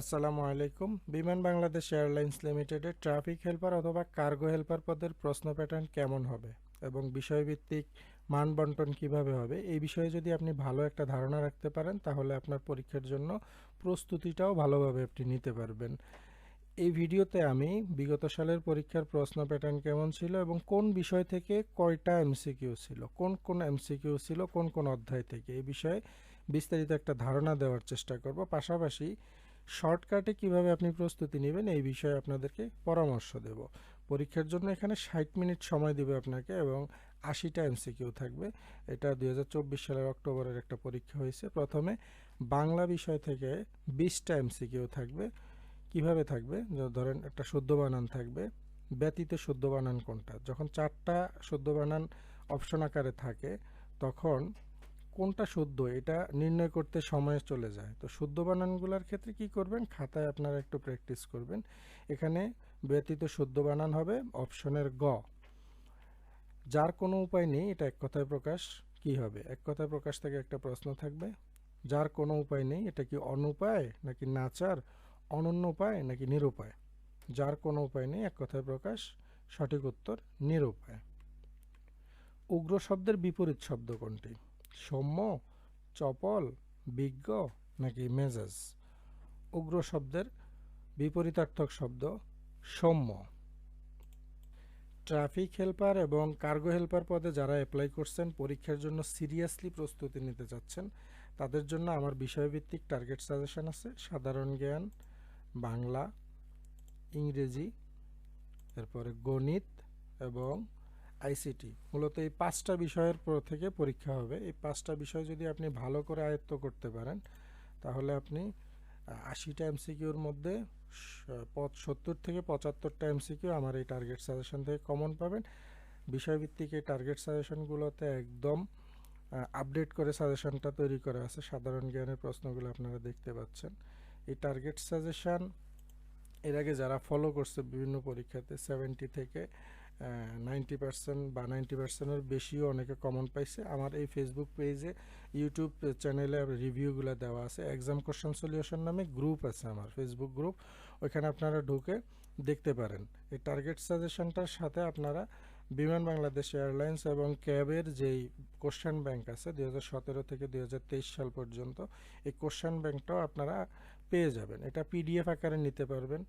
আসসালামু আলাইকুম। বিমান বাংলাদেশ এয়ারলাইন্স লিমিটেডের ট্রাফিক হেল্পার অথবা কার্গো হেল্পার পদের প্রশ্ন প্যাটার্ন কেমন হবে এবং বিষয়ভিত্তিক মান বন্টন কীভাবে হবে, এই বিষয়ে যদি আপনি ভালো একটা ধারণা রাখতে পারেন, তাহলে আপনার পরীক্ষার জন্য প্রস্তুতিটাও ভালোভাবে আপনি নিতে পারবেন। এই ভিডিওতে আমি বিগত সালের পরীক্ষার প্রশ্ন প্যাটার্ন কেমন ছিল এবং কোন বিষয় থেকে কয়টা এমসিকিউ ছিল, কোন কোন এমসিকিউ ছিল, কোন কোন অধ্যায় থেকে, এই বিষয়ে বিস্তারিত একটা ধারণা দেওয়ার চেষ্টা করব। পাশাপাশি শর্টকাটে কীভাবে আপনি প্রস্তুতি নেবেন এই বিষয়ে আপনাদেরকে পরামর্শ দেব। পরীক্ষার জন্য এখানে ষাট মিনিট সময় দেবে আপনাকে এবং আশিটা এমসিকিউ থাকবে। এটা দু হাজার চব্বিশ সালের অক্টোবরের একটা পরীক্ষা হয়েছে। প্রথমে বাংলা বিষয় থেকে বিশটা এমসিকিউ থাকবে। কীভাবে থাকবে? ধরেন একটা শুদ্ধ বানান থাকবে। ব্যতীত শুদ্ধ বানান কোনটা? যখন চারটা শুদ্ধ বানান অপশন আকারে থাকে, তখন কোনটা শুদ্ধ? এটা নির্ণয় করতে সময় চলে যায়। তো শুদ্ধ বানানগুলোর ক্ষেত্রে কি করবেন? খাতায় আপনারা একটু প্র্যাকটিস করবেন। এখানে ব্যতীত শুদ্ধ বানান হবে অপশনের গ। যার কোনো উপায় নেই, এটা এক কথায় প্রকাশ কি হবে? এক কথায় প্রকাশ থেকে একটা প্রশ্ন থাকবে। যার কোনো উপায় নেই, এটা কি অনুপায় নাকি নাচার? অনন্য উপায় নাকি নিরুপায়? যার কোনো উপায় নেই, এক কথায় প্রকাশ সঠিক উত্তর নিরুপায়। উগ্র শব্দের বিপরীত শব্দ কোনটি? সৌম্য, চপল, বিজ্ঞ নাকি মেজাজ? উগ্র শব্দের বিপরীতার্থক শব্দ সৌম্য। ট্রাফিক হেল্পার এবং কার্গো হেল্পার পদে যারা অ্যাপ্লাই করছেন, পরীক্ষার জন্য সিরিয়াসলি প্রস্তুতি নিতে চাচ্ছেন, তাদের জন্য আমার বিষয়ভিত্তিক টার্গেট সাজেশন আছে। সাধারণ জ্ঞান, বাংলা, ইংরেজি, এরপরে গণিত এবং আইসিটি মূলত এই পাঁচটা বিষয়ের পর থেকে পরীক্ষা হবে। এই পাঁচটা বিষয় যদি আপনি ভালো করে আয়ত্ত করতে পারেন, তাহলে আপনি আশিটা এমসিকিউর মধ্যে পথ সত্তর থেকে পঁচাত্তরটা এমসিকিউ আমার এই টার্গেট সাজেশন থেকে কমন পাবেন। বিষয়ভিত্তিক এই টার্গেট সাজেশনগুলোতে একদম আপডেট করে সাজেশনটা তৈরি করা আছে। সাধারণ জ্ঞানের প্রশ্নগুলো আপনারা দেখতে পাচ্ছেন। এই টার্গেট সাজেশন এর আগে যারা ফলো করছে বিভিন্ন পরীক্ষাতে সেভেন্টি থেকে নাইনটি পার্সেন্ট বা নাইনটি পার্সেন্টের বেশিও অনেকে কমন পাইছে। আমার এই ফেসবুক পেজে ইউটিউব চ্যানেলে রিভিউগুলো দেওয়া আছে। এক্সাম কোশ্চেন সলিউশন নামে গ্রুপ আছে আমার ফেসবুক গ্রুপ ওইখানে আপনারা ঢুকে দেখতে পারেন। এই টার্গেট সাজেশনটার সাথে আপনারা বিমান বাংলাদেশ এয়ারলাইন্স এবং ক্যাবের যেই কোশ্চেন ব্যাংক আছে দু হাজার সতেরো থেকে দু হাজার তেইশ সাল পর্যন্ত, এই কোশ্চেন ব্যাংকটাও আপনারা পেয়ে যাবেন। এটা পিডিএফ আকারে নিতে পারবেন।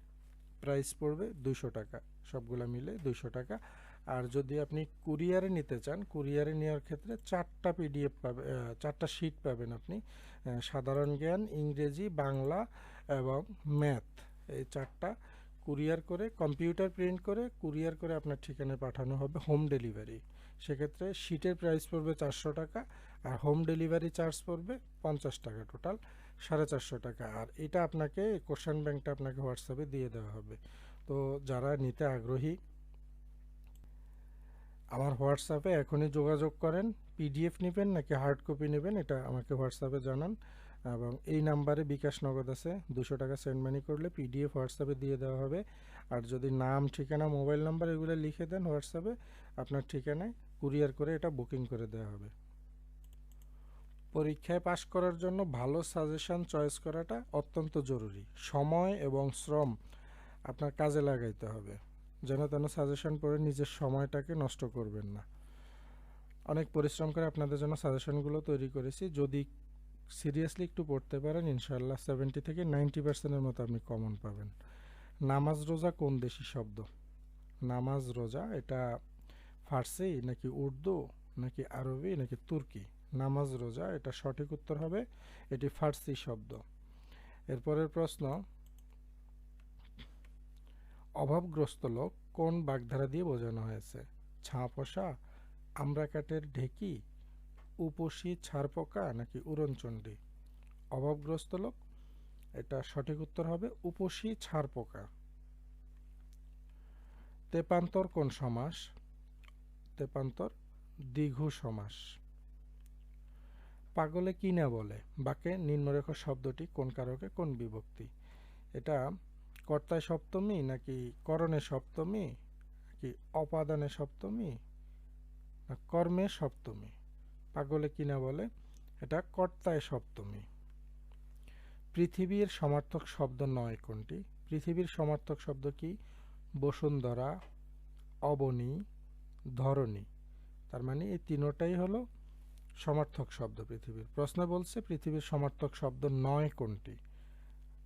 প্রাইস পড়বে দুশো টাকা। সবগুলা মিলে দুশো টাকা। আর যদি আপনি কুরিয়ারে নিতে চান, কুরিয়ারে নেওয়ার ক্ষেত্রে চারটা পিডিএফ পাবে চারটা শিট পাবেন আপনি সাধারণ জ্ঞান, ইংরেজি, বাংলা এবং ম্যাথ এই চারটা কুরিয়ার করে, কম্পিউটার প্রিন্ট করে, কুরিয়ার করে আপনার ঠিকানায় পাঠানো হবে হোম ডেলিভারি সেক্ষেত্রে শিটের প্রাইস পড়বে চারশো টাকা আর হোম ডেলিভারি চার্জ পড়বে পঞ্চাশ টাকা টোটাল সাড়ে চারশো টাকা। আর এটা আপনাকে কোশ্চেন ব্যাংকটা আপনাকে হোয়াটসঅ্যাপে দিয়ে দেওয়া হবে। তো যারা নিতে আগ্রহী, আমার হোয়াটসঅ্যাপে এখনই যোগাযোগ করেন। পিডিএফ নেবেন নাকি হার্ড কপি নেবেন, এটা আমাকে হোয়াটসঅ্যাপে জানান। এবং এই নাম্বারে বিকাশ নগদ আছে, দুশো টাকা সেন্ড মানি করলে পিডিএফ হোয়াটসঅ্যাপে দিয়ে দেওয়া হবে। আর যদি নাম, ঠিকানা, মোবাইল নাম্বার এগুলো লিখে দেন হোয়াটসঅ্যাপে, আপনার ঠিকানায় কুরিয়ার করে এটা বুকিং করে দেওয়া হবে। পরীক্ষায় পাশ করার জন্য ভালো সাজেশন চয়েস করাটা অত্যন্ত জরুরি। সময় এবং শ্রম আপনার কাজে লাগাইতে হবে। যেন তেন সাজেশন পড়ে নিজের সময়টাকে নষ্ট করবেন না। অনেক পরিশ্রম করে আপনাদের জন্য সাজেশনগুলো তৈরি করেছি। যদি সিরিয়াসলি একটু পড়তে পারেন ইনশাল্লাহ সেভেন্টি থেকে নাইনটি পার্সেন্টের মতো আপনি কমন পাবেন। নামাজ রোজা কোন দেশি শব্দ? নামাজ রোজা এটা ফার্সি নাকি উর্দু নাকি আরবি নাকি তুর্কি? নামাজ রোজা এটা সঠিক উত্তর হবে, এটি ফার্সি শব্দ। এরপরের প্রশ্ন অভাবগ্রস্ত লোক কোন বাগধারা দিয়ে বোঝানো হয়েছে? ছাঁপসা আমরাকাটের ঢেকি, উপসী ছাড়পোকা নাকি উড়নচণ্ডী? অভাবগ্রস্ত লোক? এটা সঠিক উত্তর হবে উপসী ছাড়পোকা। তেপান্তর কোন সমাস? তেপান্তর দ্বিঘু সমাস। পাগলে কি না বলে? বাকে নিম্নরেখ শব্দটি কোন কারকে? কোন বিভক্তি? এটা কর্তায় সপ্তমী নাকি করণে সপ্তমী, নাকি অপাদানে সপ্তমী, না কর্মে সপ্তমী? পাগলে কিনা বলে? এটা কর্তায় সপ্তমী। পৃথিবীর সমার্থক শব্দ নয় কোনটি? পৃথিবীর সমার্থক শব্দ কি? বসুন্ধরা, অবনী, ধরণী। তার মানে এই তিনোটাই হলো সমার্থক শব্দ পৃথিবীর। প্রশ্ন বলছে পৃথিবীর সমার্থক শব্দ নয় কোনটি?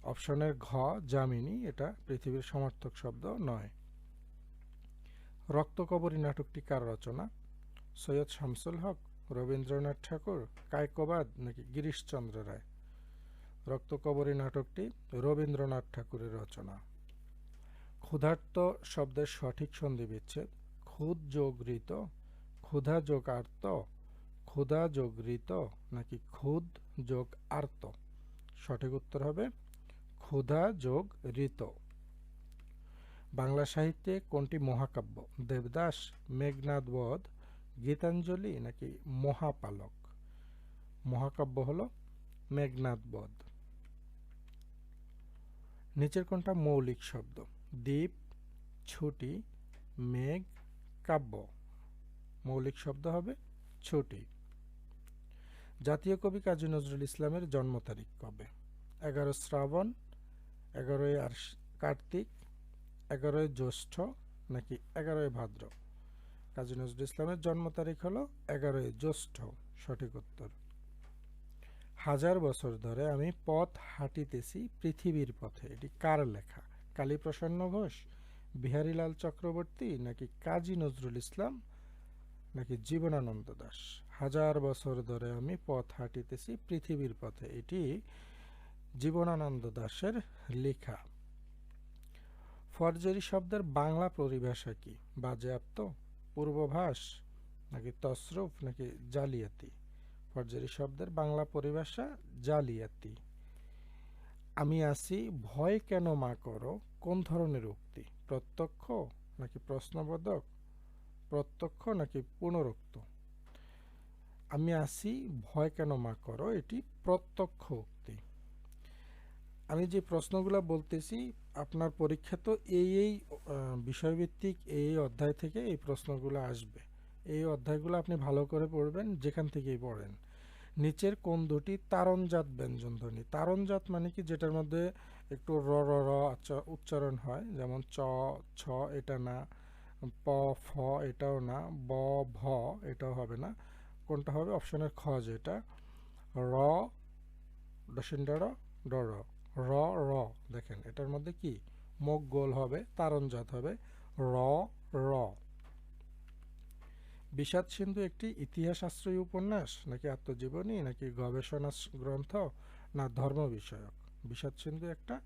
অপশনের ঘ জামিনী এটা পৃথিবীর সমার্থক শব্দ নয়। রক্তকবরী নাটকটি কার রচনা? সৈয়দ শামসুল হক, রবীন্দ্রনাথ ঠাকুর, কায়কবাদ নাকি গিরিশচন্দ্র রায়? রক্তকবরী নাটকটি রবীন্দ্রনাথ ঠাকুরের রচনা। ক্ষুধার্ত শব্দের সঠিক সন্ধি বিচ্ছেদ। ক্ষুদ যোগ ঋত, ক্ষুধা যোগ আর্ত, ক্ষুধা যোগ ঋত নাকি ক্ষুদ যোগ আর্ত? সঠিক উত্তর হবে ক্ষুধা যোগ ঋত। বাংলা সাহিত্যে কোনটি মহাকাব্য? দেবদাস, মেঘনাদ বধ, গীতাঞ্জলি নাকি মহাপালক? মহাকাব্য হল মেঘনাদ বধ। নিচের কোনটা মৌলিক শব্দ? দ্বীপ, ছুটি, মেঘ, কাব্য। মৌলিক শব্দ হবে ছুটি। জাতীয় কবি কাজী নজরুল ইসলামের জন্ম তারিখ কবে? এগারো শ্রাবণ এগারোই আর কার্তিক, এগারোই জ্যৈষ্ঠ নাকি এগারোই ভাদ্র। কাজী নজরুল ইসলামের জন্ম তারিখ হলো এগারোই জ্যৈষ্ঠ, সঠিক উত্তর। হাজার বছর ধরে আমি পথ হাঁটিতেছি পৃথিবীর পথে। এটি কার লেখা? কালীপ্রসন্ন ঘোষ, বিহারীলাল চক্রবর্তী নাকি কাজী নজরুল ইসলাম নাকি জীবনানন্দ দাস? হাজার বছর ধরে আমি পথ হাঁটিতেছি পৃথিবীর পথে। এটি জীবনানন্দ দাসের লেখা। ফরজরি শব্দের বাংলা পরিভাষা কি? বাজেয়াপ্ত? পূর্বভাস? নাকি তসরুফ নাকি জালিয়াতি? ফরজরি শব্দের বাংলা পরিভাষা জালিয়াতি। আমি আসি ভয় কেন মা করো? কোন ধরনের উক্তি? প্রত্যক্ষ নাকি প্রশ্নবোধক? প্রত্যক্ষ নাকি পুনরুক্ত? আমি আসি ভয় কেন মা করো? এটি প্রত্যক্ষ উক্তি। আমি যে প্রশ্নগুলো বলতেছি, আপনার পরীক্ষা তো এই এই বিষয়ভিত্তিক এই অধ্যায় থেকে এই প্রশ্নগুলো আসবে। এই অধ্যায়গুলো আপনি ভালো করে পড়বেন, যেখান থেকেই পড়েন। নিচের কোন দুটি তারণজাত ব্যঞ্জনধ্বনি? তারণজাত মানে কি? যেটার মধ্যে একটু র র র উচ্চারণ হয়। যেমন চ, ছ এটা না, প, ফ এটাও না, ব, ভ এটাও হবে না। কোনটা হবে? অপশনের খ যেটা। র ডসিন্ডার ড র র। দেখেন, এটার মধ্যে কি? মুখ গোল হবে, তারণজাত হবে। র র। বিষাদ সিন্ধু একটি ইতিহাস আশ্রয়ী উপন্যাস, নাকি আত্মজীবনী, নাকি গবেষণা গ্রন্থ, না ধর্ম বিষয়ক? বিষাদ সিন্ধু একটা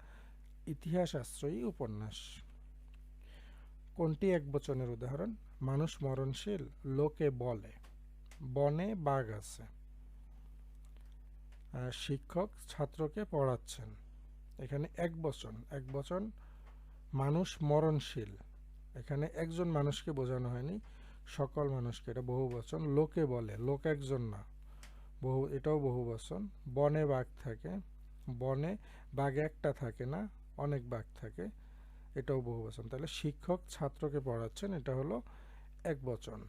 ইতিহাস আশ্রয়ী উপন্যাস। কোনটি এক বচনের উদাহরণ? মানুষ মরণশীল, লোকে বলে। বনে বাঘ আছে। শিক্ষক ছাত্রকে পড়াচ্ছেন। এখানে এক বচন এক বচন, মানুষ মরণশীল। এখানে একজন মানুষকে বোঝানো হয়নি, সকল মানুষকে, এটা বহু বচন। লোকে বলে, লোক একজন না। বহু, এটাও বহু বচন। বনে বাঘ থাকে, বনে বাঘ একটা থাকে না, অনেক বাঘ থাকে, এটাও বহু বচন। তাহলে শিক্ষক ছাত্রকে পড়াচ্ছেন, এটা হলো এক বচন।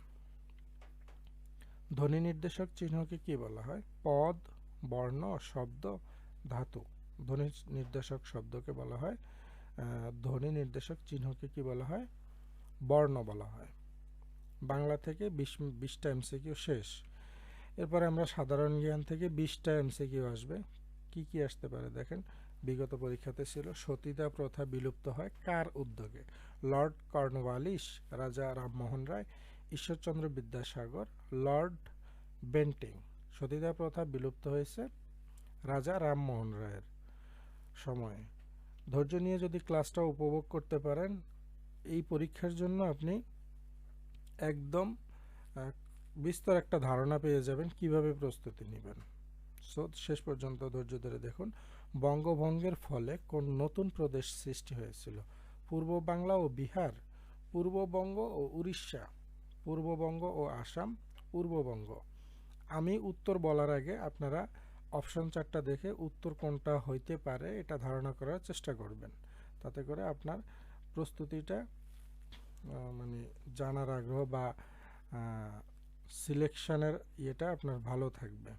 ধ্বনি নির্দেশক চিহ্নকে কি বলা হয়? পদ, বর্ণ, শব্দ, ধাতু। ধ্বনি নির্দেশক শব্দকে বলা হয় ধ্বনি নির্দেশক চিহ্নকে কি বলা হয়? বর্ণ বলা হয়। বাংলা থেকে বিশ, বিশটা এমসিকিউ শেষ। এরপরে আমরা সাধারণ জ্ঞান থেকে বিশটা এমসিকিউ আসবে। কি কি আসতে পারে দেখেন? বিগত পরীক্ষাতে ছিল, সতীদা প্রথা বিলুপ্ত হয় কার উদ্যোগে? Lord Cornwallis Raja Rammohan Roy, Ishwarchandra Vidyasagar, lord Bentinck. সতীদা প্রথা বিলুপ্ত হয়েছে, রাজা রামমোহন রায়ের। সময়ে। ধৈর্য নিয়ে যদি ক্লাসটা উপভোগ করতে পারেন, এই পরীক্ষার জন্য আপনি একদম বিস্তর একটা ধারণা পেয়ে যাবেন কীভাবে প্রস্তুতি নেবেন। সো, শেষ পর্যন্ত ধৈর্য ধরে দেখুন, বঙ্গভঙ্গের ফলে কোন নতুন প্রদেশ সৃষ্টি হয়েছিল। পূর্ব বাংলা ও বিহার পূর্ববঙ্গ ও উড়িষ্যা পূর্ববঙ্গ ও আসাম পূর্ববঙ্গ আমি উত্তর বলার আগে আপনারা অপশন চারটা দেখে উত্তর কোনটা হইতে পারে এটা ধারণা করার চেষ্টা করবেন। তাতে করে আপনার প্রস্তুতিটা মানে জানার আগ্রহ বা সিলেকশনের ইয়েটা আপনার ভালো থাকবে।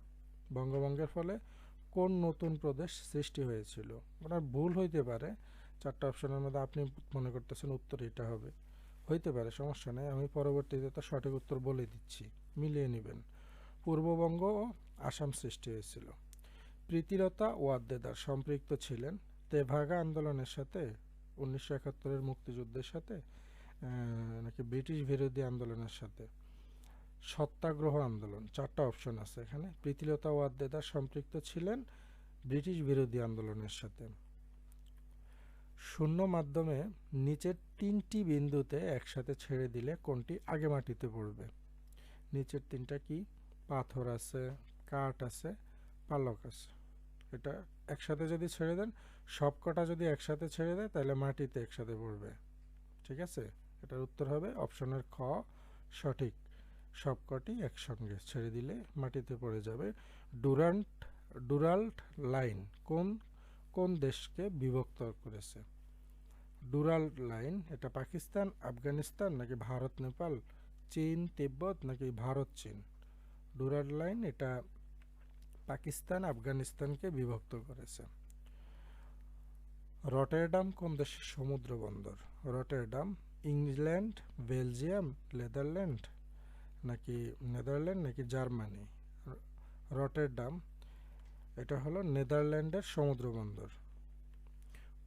বঙ্গভঙ্গের ফলে কোন নতুন প্রদেশ সৃষ্টি হয়েছিল? ওনার ভুল হইতে পারে, চারটা অপশনের মধ্যে আপনি মনে করতেছেন উত্তর এটা হবে। হইতে পারে, সমস্যা নেই, আমি পরবর্তীতে তো সঠিক উত্তর বলে দিচ্ছি। মিলিয়ে নেবেন। পূর্ববঙ্গ ও আসাম সৃষ্টি হয়েছিল। প্রীতিলতা ওয়াদ্দেদার সম্পৃক্ত ছিলেন। তেভাগা আন্দোলনের সাথে, উনিশশো একাত্তরের মুক্তিযুদ্ধের সাথে নাকি ব্রিটিশ বিরোধী আন্দোলনের সাথে। সত্যাগ্রহ আন্দোলন, চারটা অপশন আছে এখানে। প্রীতিলতা ওয়াদ্দেদার সম্পৃক্ত ছিলেন ব্রিটিশ বিরোধী আন্দোলনের সাথে। শূন্য মাধ্যমে নিচের তিনটি বিন্দুতে একসাথে ছেড়ে দিলে কোনটি আগে মাটিতে পড়বে? নিচের তিনটা কি? পাথর আছে, কাঠ আছে, পালক আছে। এটা একসাথে যদি ছেড়ে দেন, সবকটা যদি একসাথে ছেড়ে দেয়, তাহলে মাটিতে একসাথে পড়বে। ঠিক আছে? এটার উত্তর হবে অপশনের খ, সঠিক। সবকটি একসঙ্গে ছেড়ে দিলে মাটিতে পড়ে যাবে। ডুরান্ট, ডুরাল্ট লাইন কোন কোন দেশকে বিভক্ত করেছে? ডুরাল্ট লাইন, এটা পাকিস্তান, আফগানিস্তান নাকি ভারত, নেপাল, চীন, তিব্বত নাকি ভারত, চীন? ডুরাল্ট লাইন, এটা পাকিস্তান আফগানিস্তানকে বিভক্ত করেছে। রটারডাম কোন দেশের সমুদ্র বন্দর? রটারডাম, ইংল্যান্ড, বেলজিয়াম, নেদারল্যান্ড নাকি নেদারল্যান্ড নাকি জার্মানি? রটারডাম, এটা হলো নেদারল্যান্ডের সমুদ্র বন্দর।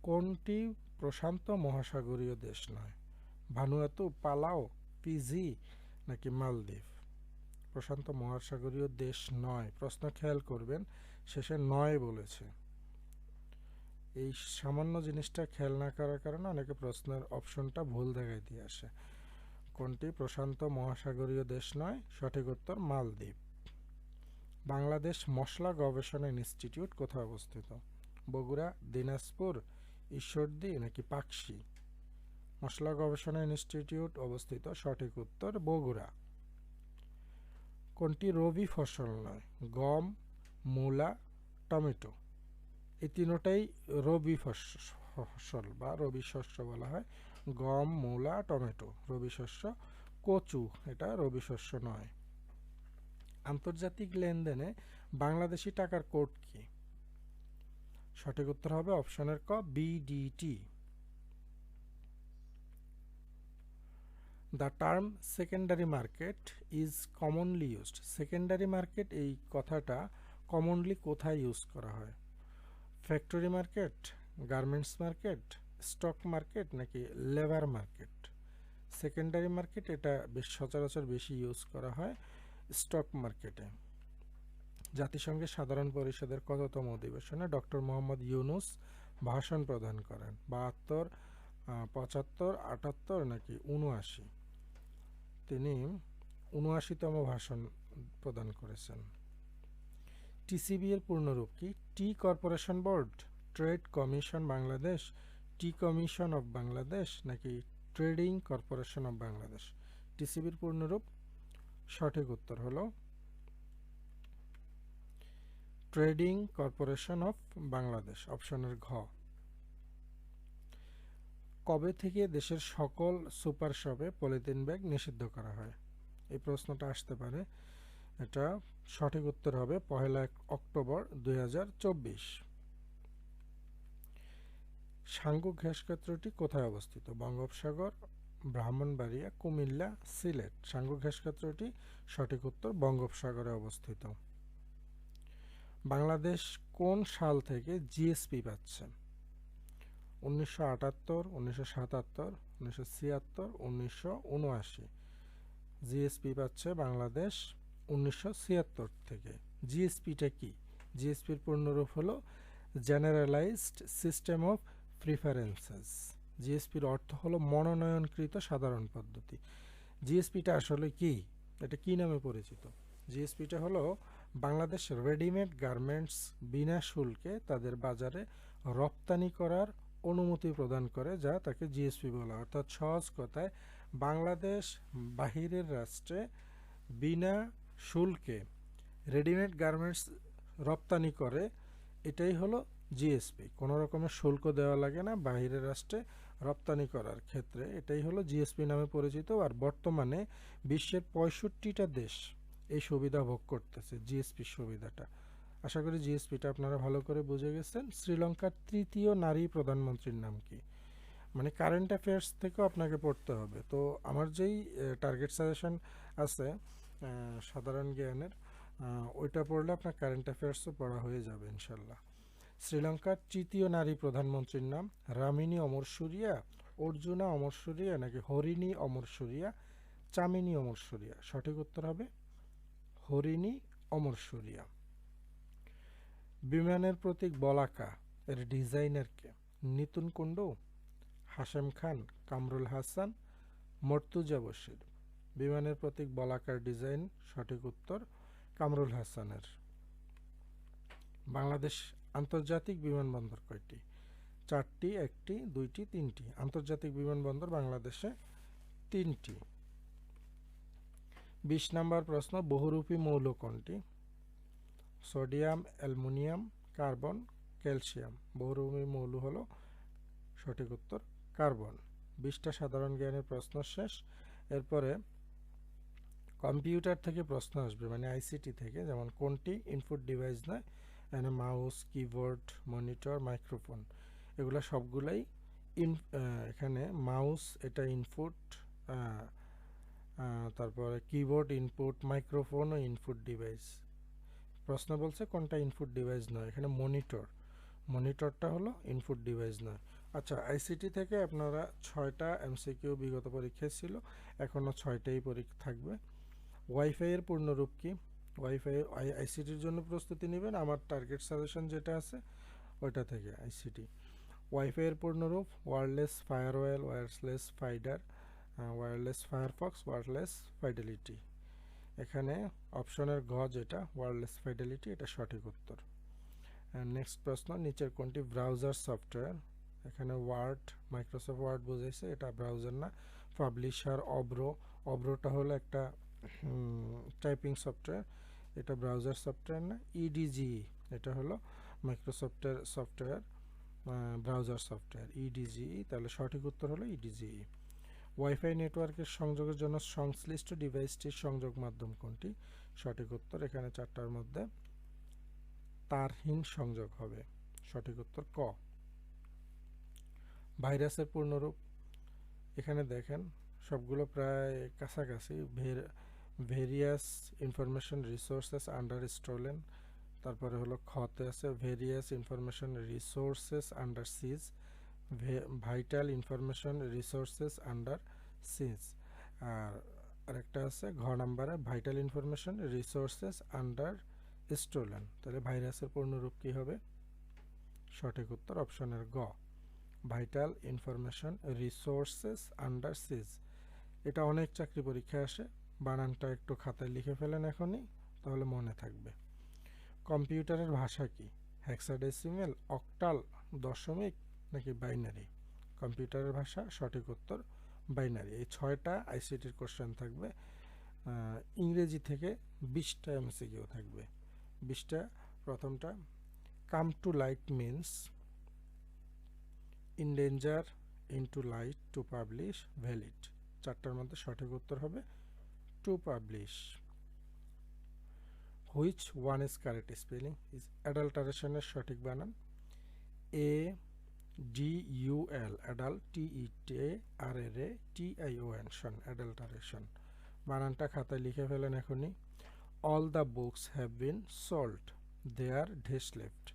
কোনটি প্রশান্ত মহাসাগরীয় দেশ নয়? ভানুয়াতু, পালাও পিজি নাকি মালদ্বীপ? প্রশান্ত মহাসাগরীয় দেশ নয়। প্রশ্ন খেয়াল করবেন, শেষে নয় বলেছে। এই সামান্য জিনিসটা খেয়াল না করার কারণে অনেকে প্রশ্নের অপশনটা ভুল দেখায় দিয়ে আসে। কোনটি? প্রশান্ত মহাসাগরীয় দেশ নয়, সঠিক উত্তর মালদ্বীপ। বাংলাদেশ মশলা গবেষণা ইনস্টিটিউট কোথায় অবস্থিত? বগুড়া, দিনাজপুর, ঈশ্বরদী নাকি পাকশি? মশলা গবেষণা ইনস্টিটিউট অবস্থিত সঠিক উত্তর বগুড়া। কোনটি? রবি ফসল নয়। গম, মূলা, টমেটো। এই তিনোটাই রবি ফস- ফসল বা রবি শস্য বলা হয়। গম, মূলা, টমেটো। রবি শস্য, কচু। এটা রবি শস্য নয়। আন্তর্জাতিক লেনদেনে বাংলাদেশি টাকার কোড কি? সঠিক উত্তর হবে অপশনের ক BDT the term secondary market is commonly used secondary market এই কথাটা কমনলি কোথায় ইউজ করা হয়? Factory market garments market stock market নাকি লেবার মার্কেট সেকেন্ডারি মার্কেট এটা বেশ সচরাচর বেশি ইউজ করা হয় স্টক মার্কেটে জাতিসংঘের সাধারণ পরিষদের কততম অধিবেশনে ডক্টর মোহাম্মদ ইউনুস ভাষণ প্রদান করেন। বাহাত্তর পঁচাত্তর, আটাত্তর নাকি উনআশি। তিনি উনআশিতম ভাষণ প্রদান করেছেন। টিসিবি এর পূর্ণরূপ কি? T corporation board, trade commission Bangladesh, T commission of Bangladesh নাকি ট্রেডিং কর্পোরেশন অফ বাংলাদেশ? টিসিবির পূর্ণরূপ? সঠিক উত্তর হলো ট্রেডিং কর্পোরেশন অফ বাংলাদেশ, অপশনের ঘ। কবে থেকে দেশের সকল সুপার শপে পলিথিন ব্যাগ নিষিদ্ধ করা হয়? এই প্রশ্নটা আসতে পারে। এটা সঠিক উত্তর হবে পহেলা অক্টোবর দুই সাঙ্গু ঘাসক্ষেত্রটি কোথায় অবস্থিত? বঙ্গোপসাগর, ব্রাহ্মণবাড়িয়া, কুমিল্লা, সিলেট। সাঙ্গু ঘাসক্ষেত্রটি সঠিক উত্তর বঙ্গোপসাগরে অবস্থিত। বাংলাদেশ কোন সাল থেকে জিএসপি পাচ্ছে? উনিশশো আটাত্তর, উনিশশো সাতাত্তর, উনিশশো ছিয়াত্তর, উনিশশো উনআশি। জিএসপি পাচ্ছে বাংলাদেশ উনিশশো ছিয়াত্তর থেকে। জিএসপিটা কি? জিএসপির পূর্ণরূপ হলো জেনারেলাইজড সিস্টেম অফ প্রিফারেন্সেস জিএসপির অর্থ হলো মনোনয়নকৃত সাধারণ পদ্ধতি। জিএসপিটা আসলে কি? এটা কি নামে পরিচিত? জিএসপিটা হলো বাংলাদেশ রেডিমেড গার্মেন্টস বিনা শুল্কে তাদের বাজারে রপ্তানি করার অনুমতি প্রদান করে যা তাকে জিএসপি বলা। অর্থাৎ সহজ কথায়, বাংলাদেশ বাহিরের রাষ্ট্রে বিনা শুল্কে রেডিমেড গার্মেন্টস রপ্তানি করে, এটাই হলো জিএসপি কোনো রকমের শুল্ক দেওয়া লাগে না বাহিরের রাষ্ট্রে রপ্তানি করার ক্ষেত্রে। এটাই হলো জিএসপি নামে পরিচিত। আর বর্তমানে বিশ্বের পঁয়ষট্টিটা দেশ এই সুবিধা ভোগ করতেছে জিএসপি সুবিধাটা। আশা করি জিএসপিটা আপনারা ভালো করে বুঝে গেছেন। শ্রীলঙ্কার তৃতীয় নারী প্রধানমন্ত্রীর নাম কি? মানে কারেন্ট অ্যাফেয়ার্স থেকেও আপনাকে পড়তে হবে। তো আমার যেই টার্গেট সাজেশন আছে সাধারণ জ্ঞানের ওইটা পড়লে আপনার কারেন্ট অ্যাফেয়ার্সও পড়া হয়ে যাবে ইনশাল্লাহ। শ্রীলঙ্কার তৃতীয় নারী প্রধানমন্ত্রীর নাম রামিনী অমরসুরিয়া অর্জুনা অমরসুরিয়া নাকি হরিণী অমরসুরিয়া চামিনী অমরসুরিয়া সঠিক উত্তর হবে হরিণী অমরসুরিয়া বিমানের প্রতীক বলাকা এর ডিজাইনার কে নিতুন কুণ্ডু, হাশেম খান, কামরুল হাসান, মর্তুজা বশির। বিমানের প্রতীক বলাকার ডিজাইন সঠিক উত্তর কামরুল হাসানের। বাংলাদেশ আন্তর্জাতিক বিমানবন্দর কয়টি? চারটি, একটি, দুইটি, তিনটি। আন্তর্জাতিক বিমানবন্দর বাংলাদেশে তিনটি। বিশ নম্বর প্রশ্ন, বহুরূপী মৌল কোনটি? Sodium, aluminium, carbon, calcium. বহুরূপী মৌল হলো সঠিক উত্তর, কার্বন। বিশটা সাধারণ জ্ঞানের প্রশ্ন শেষ। এরপরে কম্পিউটার থেকে প্রশ্ন আসবে মানে আইসিটি থেকে, যেমন কোনটি ইনপুট ডিভাইস নয়, এখানে মাউস, কিবোর্ড, মনিটর, মাইক্রোফোন, এগুলো সবগুলাই ইন এখানে মাউস, এটা ইনপুট তারপরে কিবোর্ড ইনপুট মাইক্রোফোন ও ইনপুট ডিভাইস। প্রশ্ন বলছে কোনটা ইনপুট ডিভাইস নয়? এখানে মনিটর মনিটরটা হলো ইনপুট ডিভাইস নয়। আচ্ছা আইসিটি থেকে আপনারা ছয়টা এমসিকিউ বিগত পরীক্ষায় ছিল এখনও ছয়টাই পরীক্ষা থাকবে। ওয়াইফাই এর পূর্ণরূপ কি? ওয়াইফাই আইসিটির জন্য প্রস্তুতি নেবেন? আমার টার্গেট সাজেশন যেটা আছে, ওইটা থেকে আইসিটি ওয়াইফাই এর পূর্ণরূপ ওয়্যারলেস ফায়ারওয়েল ওয়্যারলেস ফাইডার ওয়্যারলেস ফায়ারফক্স ওয়্যারলেস ফাইডেলিটি এখানে অপশনের ঘ যেটা ওয়্যারলেস ফাইডেলিটি এটা সঠিক উত্তর। নেক্সট প্রশ্ন, নিচের কোনটি ব্রাউজার সফটওয়্যার এখানে ওয়ার্ড মাইক্রোসফট ওয়ার্ড বুঝাইছে, এটা ব্রাউজার না। পাবলিশার অব্রো অব্রোটা হলো একটা টাইপিং সফটওয়্যার এটা ব্রাউজার সফটওয়্যার না। ইডিজি এটা হলো মাইক্রোসফটের সফটওয়্যার ব্রাউজার সফটওয়্যার ইডিজি তাহলে সঠিক উত্তর হলো ইডিজি ওয়াইফাই নেটওয়ার্কের সংযোগের জন্য সংশ্লিষ্ট ডিভাইসটির সংযোগ মাধ্যম কোনটি? সঠিক উত্তর এখানে চারটার মধ্যে তারহীন সংযোগ হবে। সঠিক উত্তর ক। ভাইরাসের পূর্ণরূপ। এখানে দেখেন, সবগুলো প্রায় কাছাকাছি various information resources under stolen তারপরে হলো খতে আছে various information resources under seize vital information resources under seize আর আরেকটা আছে, ঘ নাম্বারে vital information resources under stolen তাহলে ভাইরাসের পূর্ণরূপ কী হবে? সঠিক উত্তর অপশনের গ vital information resources under seize এটা অনেক চাকরি পরীক্ষায় আসে, বানানটা একটু খাতায় লিখে ফেলেন এখনই, তাহলে মনে থাকবে। কম্পিউটারের ভাষা কি? হ্যাক্সাডেসিমেল অক্টাল দশমিক নাকি বাইনারি কম্পিউটারের ভাষা, সঠিক উত্তর বাইনারি এই ছয়টা আইসিটির কোশ্চেন থাকবে। ইংরেজি থেকে বিশটা এমসিকিউ থাকবে। বিশটা, প্রথমটা come to light means endanger into light to publish valid চারটার মধ্যে সঠিক উত্তর হবে to publish which one is correct spelling is অ্যাডাল্টারেশনের সঠিক বানান। A D U L adult T E টে আর এর A T I O N Shaun adulteration বানানটা খাতায় লিখে ফেলেন এখনই। All the books have been sold they are dash left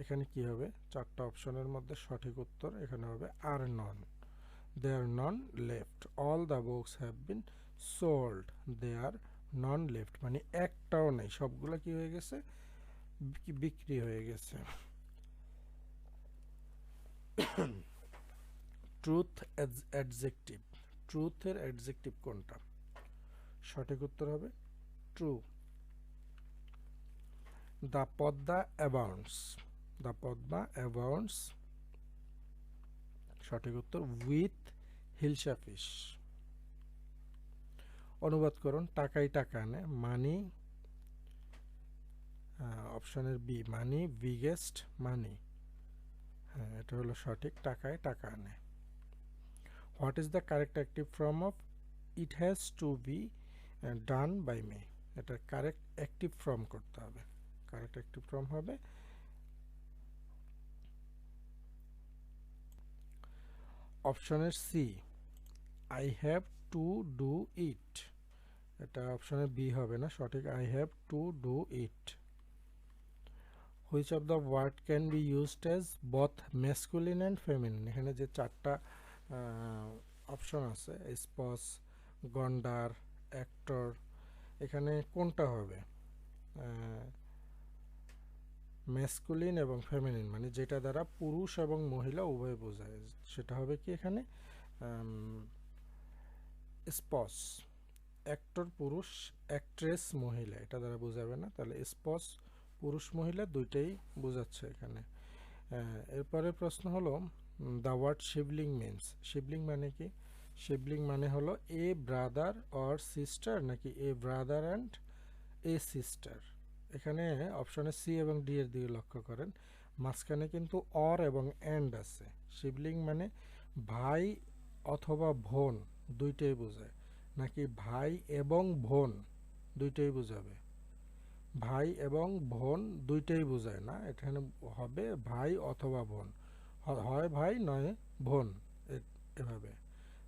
এখানে কি হবে? চারটা অপশনের মধ্যে সঠিক উত্তর এখানে হবে are none they are none left all the books have been sold they are none left মানে একটাও নেই। সবগুলো কি হয়ে গেছে? বিক্রি হয়ে গেছে। ট্রুথ অ্যাডজেক্টিভ ট্রুথের অ্যাডজেক্টিভ কোনটা? সঠিক উত্তর হবে true the Padma abounds the Padma abounds সঠিক উত্তর উইথ হিলসা ফিশ অনুবাদ করুন টাকাই টাকা আনে মানি অপশনের বি মানি বিগেস্ট মানি হ্যাঁ এটা হলো সঠিক, টাকায় টাকা আনে। What is the correct active form of it has to be done by me এটা কারেক্ট অ্যাক্টিভ ফর্ম করতে হবে। কারেক্ট অ্যাক্টিভ ফর্ম হবে। অপশনের C I have to do it এটা অপশনে বি হবে না, সঠিক I have to do it which of the word can be used as both masculine and feminine এখানে যে চারটা অপশন আছে স্পস গন্ডার অ্যাক্টর এখানে কোনটা হবে? ম্যাসকুলিন এবং ফেমিনিন মানে যেটা দ্বারা পুরুষ এবং মহিলা উভয় বোঝায়। সেটা হবে কি এখানে? স্পস অ্যাক্টর পুরুষ অ্যাক্ট্রেস মহিলা, এটা দ্বারা বোঝাবে না। তাহলে স্পস পুরুষ মহিলা দুইটাই বোঝাচ্ছে এখানে। এরপরে প্রশ্ন হলো the word Shivling means Shivling মানে কি? শিবলিং মানে হলো এ ব্রাদার অর সিস্টার নাকি a brother and a sister এখানে অপশনে সি এবং ডি এর দিকে লক্ষ্য করেন। মাঝখানে কিন্তু অর এবং অ্যান্ড আছে। শিবলিং মানে ভাই অথবা বোন, দুইটাই বোঝায়। নাকি ভাই এবং বোন, দুইটাই বোঝাবে। ভাই এবং বোন দুইটাই বোঝায় না, এখানে হবে ভাই অথবা বোন। হয় ভাই, নয় বোন এভাবে।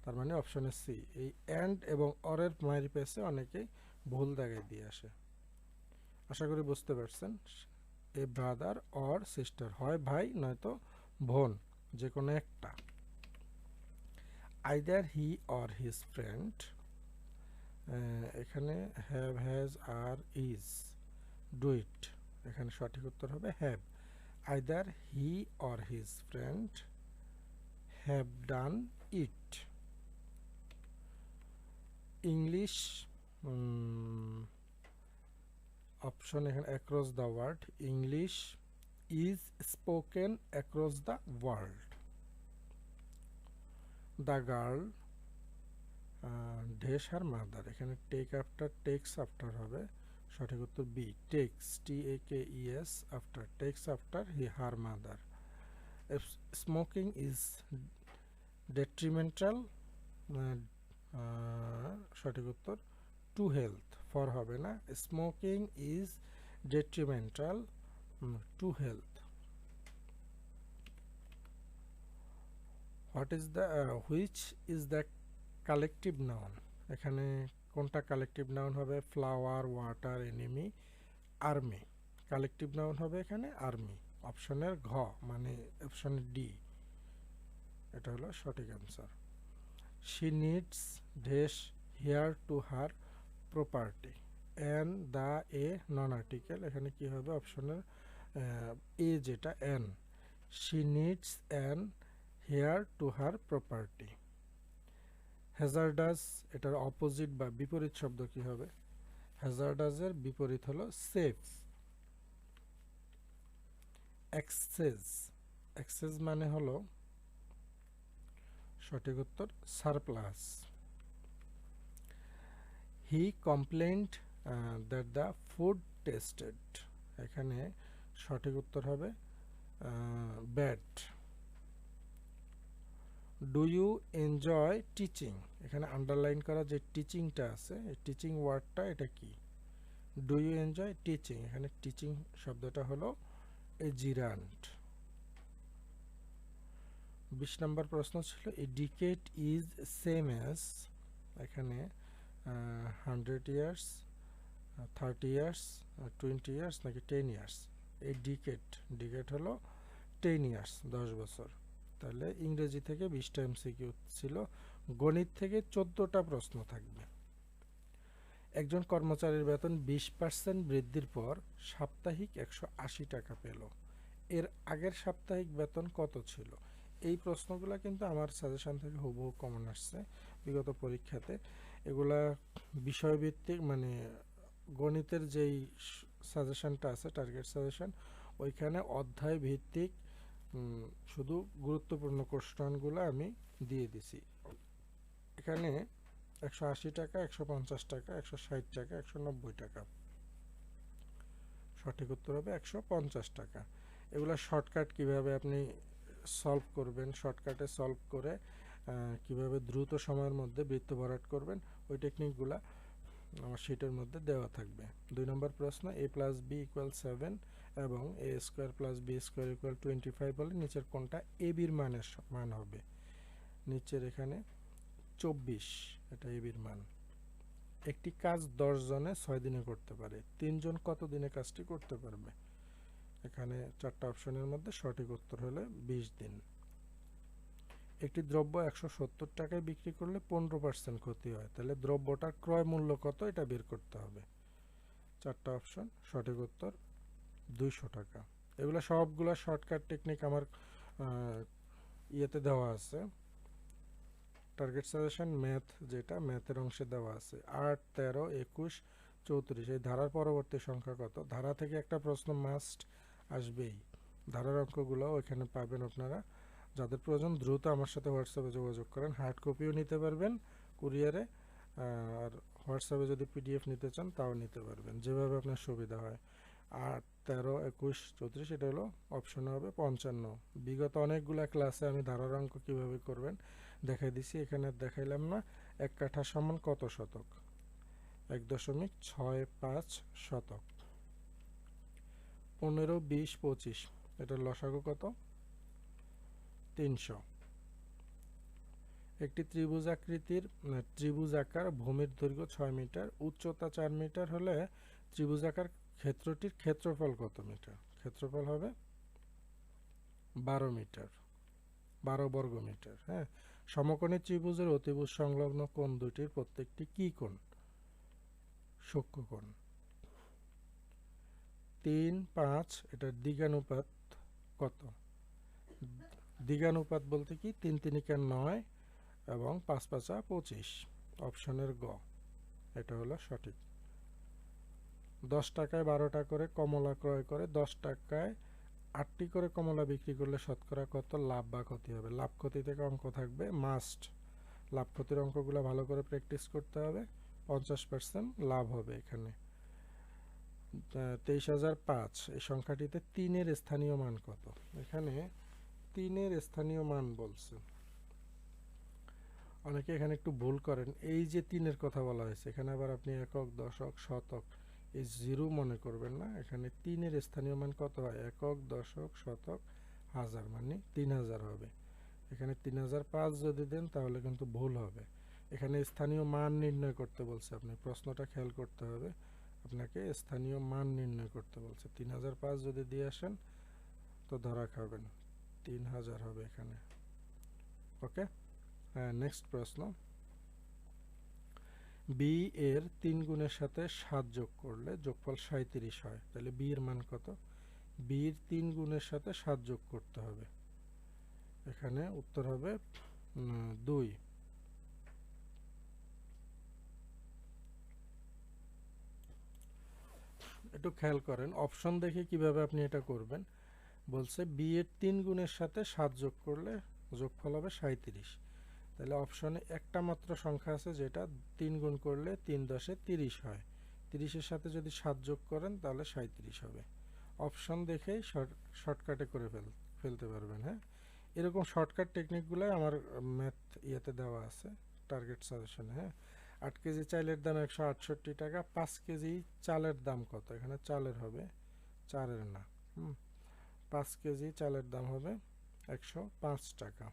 তার মানে অপশনে সি এই অ্যান্ড এবং অরের মায়ের পেছে অনেকেই ভুল দাগায় দিয়ে আসে। আশা করি বুঝতে পারছেন? এ ব্রাদার অর সিস্টার হয় ভাই নয়তো বোন যে কোনো একটা either he or his friend এখানে have has are is do it এখানে সঠিক উত্তর হবে have either he or his friend have done it English option এখানে across the world English is spoken across the world the girl dash her mother এখানে take after takes after হবে। সঠিক উত্তর B, takes T A K E S after, takes after, he, her mother. Smoking is detrimental সঠিক উত্তর to health, for হবে না। Smoking is detrimental to health. What is the which is the collective noun? এখানে কোনটা collective noun হবে? Flower water enemy army collective noun হবে এখানে army অপশনের ঘ মানে অপশনের ডি এটা হলো সঠিক answer she needs dash heir to her property an the a none article এখানে কি হবে? অপশনের এ যেটা an she needs an heir to her property hazardous এটার অপোজিট বা বিপরীত শব্দ কি হবে? হ্যাজার্ডাসের বিপরীত হলো সেফ এক্সেস এক্সেস মানে হলো সঠিক উত্তর surplus he complained that the food tasted এখানে সঠিক উত্তর হবে bad do you enjoy teaching এখানে আন্ডারলাইন করা যে টিচিংটা আছে, এই টিচিং ওয়ার্ডটা এটা কি? ডু ইউ এনজয় টিচিং এখানে টিচিং শব্দটা হলো এ জিরান্ট বিশ নম্বর প্রশ্ন ছিল a decade is same as এখানে hundred years thirty years twenty years নাকি টেন ইয়ার্স এই ডিকেট ডিকেট হলো টেন ইয়ার্স দশ বছর। তাহলে ইংরেজি থেকে বিশটা এমসিকিউ ছিল, গণিত থেকে চোদ্দোটা প্রশ্ন থাকবে। একজন কর্মচারীর বেতন বিশ পার্সেন্ট বৃদ্ধির পর সাপ্তাহিক একশো আশি টাকা পেল। এর আগের সাপ্তাহিক বেতন কত ছিল? এই প্রশ্নগুলো কিন্তু আমার সাজেশন থেকে হুবহু কমন আসছে বিগত পরীক্ষাতে। এগুলা বিষয়ভিত্তিক মানে গণিতের যেই সাজেশনটা আছে টার্গেট সাজেশন ওইখানে অধ্যায় ভিত্তিক শুধু গুরুত্বপূর্ণ কোশ্চেনগুলো আমি দিয়ে দিছি। এখানে একশো আশি টাকা, একশো পঞ্চাশ টাকা, একশো ষাট টাকা, একশো নব্বই টাকা। সঠিক উত্তর হবে একশো পঞ্চাশ টাকা। এগুলো শর্টকাট কীভাবে আপনি সলভ করবেন, শর্টকাটে সলভ করে কীভাবে দ্রুত সময়ের মধ্যে বৃত্ত ভরাট করবেন, ওই টেকনিকগুলা আমার শিটের মধ্যে দেওয়া থাকবে। দুই নম্বর প্রশ্ন A plus B equal seven এবং A square plus B square equal twenty five হলে নিচের কোনটা এ বির মানের মান হবে। নিচের এখানে চব্বিশ, এটা এ বির মান। একটি কাজ দশ জনে ছয় দিনে করতে পারে। তিনজন কত দিনে কাজটি করতে পারবে? এখানে চারটা অপশনের মধ্যে সঠিক উত্তর হলে বিশ দিন। একটি দ্রব্য একশো সত্তর টাকায় বিক্রি করলে পনেরো পার্সেন্ট ক্ষতি হয়। তাহলে দ্রব্যটার ক্রয় মূল্য কত? এটা বের করতে হবে। চারটা অপশন সঠিক উত্তর দুইশো টাকা। এগুলো সবগুলো শর্টকাট টেকনিক আমার ইয়েতে দেওয়া আছে। টার্গেট সাজেশন ম্যাথ যেটা ম্যাথের অংশে দেওয়া আছে। আট, তেরো, একুশ, চৌত্রিশ, এই ধারার পরবর্তী সংখ্যা কত? ধারা থেকে একটা প্রশ্ন মাস্ট আসবেই। ধারার অঙ্কগুলো ওইখানে পাবেন আপনারা। যাদের প্রয়োজন দ্রুত আমার সাথে হোয়াটসঅ্যাপে যোগাযোগ করেন। হার্ড কপিও নিতে পারবেন কুরিয়ারে আর হোয়াটসঅ্যাপে যদি পিডিএফ নিতে চান, তাও নিতে পারবেন। যেভাবে আপনার সুবিধা হয়। আট তেরো একুশ চৌত্রিশ এটা হলো অপশন হবে পঞ্চান্ন। বিগত অনেকগুলা ক্লাসে আমি ধারার অঙ্ক কীভাবে করবেন দেখাই দিছি এখানে দেখাইলাম না এক কাঠা সমান কত শতক? এক দশমিক ছয় পাঁচ শতক। পনেরো বিশ পঁচিশ এটার লসাগু কত? তিনশো। একটি ত্রিভুজ আকৃতির না, ত্রিভুজ আকার ভূমির দৈর্ঘ্য ছয় মিটার উচ্চতা চার মিটার হলে ত্রিভুজ আকার ক্ষেত্রটির ক্ষেত্রফল কত মিটার? ক্ষেত্রফল হবে বারো মিটার, বারো বর্গ মিটার হ্যাঁ? সমকোণী ত্রিভুজের অতিভুজ সংলগ্ন কোণ দুটির প্রত্যেকটি কি কোণ? সূক্ষ্মকোণ তিন, পাঁচ, এটার দিগানুপাত কত? দিগানুপাত বলতে কি? তিন তিনিকা নয় এবং পাঁচ পাঁচা পঁচিশ, অপশনের গ। এটা হলো সঠিক। দশ টাকায় বারোটা করে কমলা ক্রয় করে, দশ টাকায় আটটি করে কমলা বিক্রি করলে শতকরা কত? লাভ বা ক্ষতি হবে। লাভ, ক্ষতি থেকে অঙ্ক থাকবে। মাস্ট লাভ, ক্ষতির অঙ্কগুলো ভালো করে প্র্যাকটিস করতে হবে। পঞ্চাশ পার্সেন্ট লাভ হবে এখানে। তেইশ হাজার পাঁচ। এই সংখ্যাটিতে তিনের স্থানীয় মান কত? এখানে তিনের স্থানীয় মান বলছে। অনেকে এখানে একটু ভুল করেন। এই যে তিনের কথা বলা হয়েছে, এখানে আবার আপনি একক, দশক, শতক এই জিরো মনে করবেন না, এখানে তিনের স্থানীয় মান কত হয়? একক, দশক, শতক, হাজার মানে তিন হাজার হবে। এখানে তিন হাজার পাঁচ যদি দেন, তাহলে কিন্তু ভুল হবে। এখানে স্থানীয় মান নির্ণয় করতে বলছে আপনি, প্রশ্নটা খেয়াল করতে হবে। আপনাকে স্থানীয় মান নির্ণয় করতে বলছে। তিন হাজার পাঁচ যদি দিয়ে আসেন, তো ধরা খাবেন, তিন হাজার হবে এখানে। ওকে? হ্যাঁ নেক্সট প্রশ্ন। বি এর তিন গুণের সাথে সাত যোগ করলে যোগফল সাঁত্রিশ হয়। তাহলে বি এর মান কত? বি এর তিন গুণের সাথে সাত যোগ করতে হবে। এখানে উত্তর হবে দুই। একটু খেয়াল করেন, অপশন দেখে কীভাবে আপনি এটা করবেন। বলছে বি এর তিন গুণের সাথে সাত যোগ করলে যোগফল হবে সাঁত্রিশ তাহলে অপশনে একটা মাত্র সংখ্যা আছে যেটা তিন গুণ করলে তিন দশে তিরিশ হয়। তিরিশের সাথে যদি সাত যোগ করেন তাহলে সাঁত্রিশ হবে। অপশন দেখেই শর্টকাটে করে ফেল, ফেলতে পারবেন হ্যাঁ? এরকম শর্টকাট টেকনিকগুলো আমার ম্যাথ ইয়েতে দেওয়া আছে টার্গেট সাজেশনে হ্যাঁ? আট কেজি চালের দাম একশো আটষট্টি টাকা, পাঁচ কেজি চালের দাম কত? এখানে চালের হবে, চারের না, হুম? পাঁচ কেজি চালের দাম হবে একশো পাঁচ টাকা।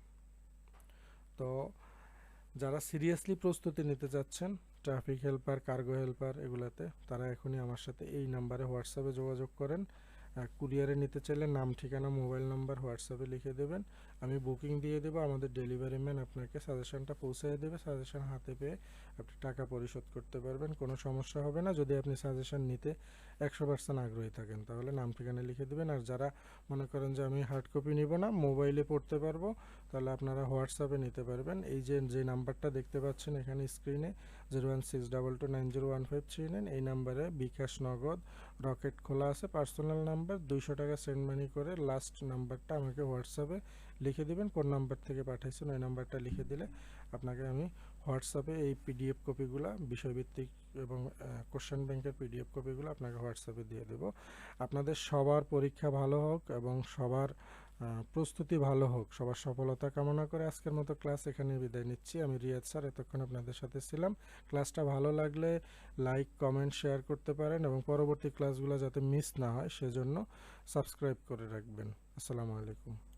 তো যারা সিরিয়াসলি প্রস্তুতি নিতে চাচ্ছেন ট্রাফিক হেল্পার কার্গো হেল্পার এগুলাতে, তারা এখনই আমার সাথে এই নাম্বারে হোয়াটসঅ্যাপে যোগাযোগ করেন। কুরিয়ারে নিতে চাইলে নাম, ঠিকানা মোবাইল নাম্বার হোয়াটসঅ্যাপে লিখে দেবেন। আমি বুকিং দিয়ে দেবো, আমাদের ডেলিভারি ম্যান আপনাকে সাজেশনটা পৌঁছে দেবে সাজেশন হাতে পেয়ে আপনি টাকা পরিশোধ করতে পারবেন, কোনো সমস্যা হবে না। যদি আপনি সাজেশন নিতে একশো পার্সেন্ট আগ্রহী থাকেন, তাহলে নাম ঠিকানা লিখে দেবেন। আর যারা মনে করেন যে আমি হার্ড কপি নিব না মোবাইলে পড়তে পারব, তাহলে আপনারা হোয়াটসঅ্যাপে নিতে পারবেন। এই যে যে নাম্বারটা দেখতে পাচ্ছেন এখানে স্ক্রিনে zero one six double two nine zero one five three nine এই নাম্বারে বিকাশ নগদ, রকেট খোলা আছে পার্সোনাল নাম্বার দুইশো টাকা সেন্ড মানি করে লাস্ট নাম্বারটা আমাকে হোয়াটসঅ্যাপে লিখে দেবেন, কোন নাম্বার থেকে পাঠাইছেন, ওই নাম্বারটা লিখে দিলে আপনাকে আমি হোয়াটসঅ্যাপে এই পিডিএফ কপিগুলো বিষয়ভিত্তিক এবং কোশ্চেন ব্যাংকের পিডিএফ কপিগুলো আপনাকে হোয়াটসঅ্যাপে দিয়ে দেবো। আপনাদের সবার পরীক্ষা ভালো হোক এবং সবার প্রস্তুতি ভালো হোক, সবার সফলতা কামনা করে আজকের মতো ক্লাস এখানে বিদায় নিচ্ছি। আমি রিয়াদ স্যার, এতক্ষণ আপনাদের সাথে ছিলাম। ক্লাসটা ভালো লাগলে লাইক কমেন্ট শেয়ার করতে পারেন এবং পরবর্তী ক্লাসগুলো যাতে মিস না হয়, সেজন্য সাবস্ক্রাইব করে রাখবেন। আসসালামু আলাইকুম।